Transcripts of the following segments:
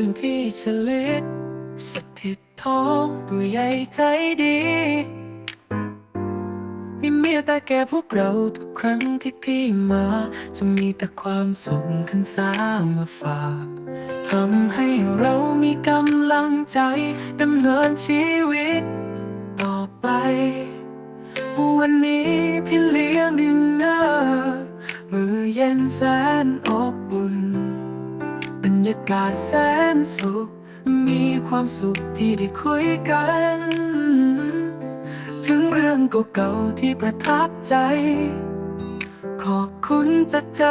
คุณพี่เฉลิดสถิตท้องผู้ใหญ่ใจดีมีเมียแต่แก่พวกเราทุกครั้งที่พี่มา จะมีแต่ความสุขขันสาวมาฝากทำให้เรามีกำลังใจดำเนินชีวิต ต่อไป วันนี้พี่เลี้ยงดินเนอร์ มือเย็นแสนอบอุ่น ยากาศแสนสุข มีความสุขที่ได้คุยกัน ถึงเรื่องเก่าๆที่ประทับใจ ขอบคุณจากใจ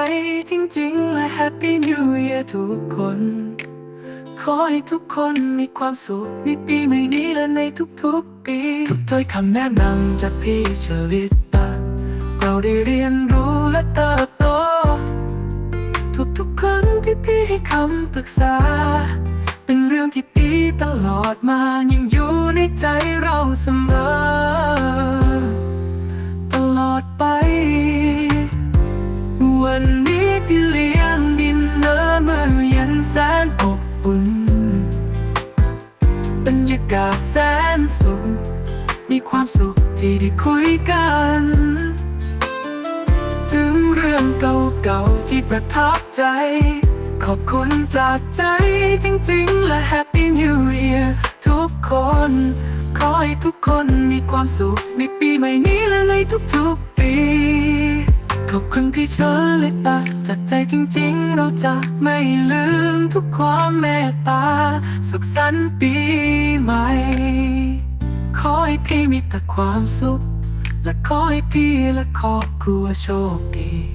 จริงๆ และ Happy New Year ทุกคน ขอให้ทุกคนมีความสุขในปีใหม่นี้และในทุกๆปี ทุกถ้อยคำแนะนำจากพี่ชลิตาเราได้เรียนรู้และเติบ ที่พี่ให้คำปรึกษา เป็นเรื่องที่ดีตลอดมายังอยู่ในใจเราเสมอ ตลอดไป วันนี้พี่เลี้ยงดินเนอร์มื้อเย็นแสนอบอุ่นบรรยากาศแสนสุขมีความสุขที่ได้คุยกัน ถึงเรื่องเก่าๆที่ประทับใจ ขอบคุณจากใจจริงๆ และ Happy New Year ทุกคน ขอให้ทุกคนมีความสุขในปีใหม่นี้และในทุกๆ ปี ขอบคุณพี่เชอลิตาจากใจจริงๆ เราจะไม่ลืมทุกความเมตตา สุขสันต์ปีใหม่ ขอให้พี่มีแต่ความสุข และขอให้พี่และครอบครัวโชคดี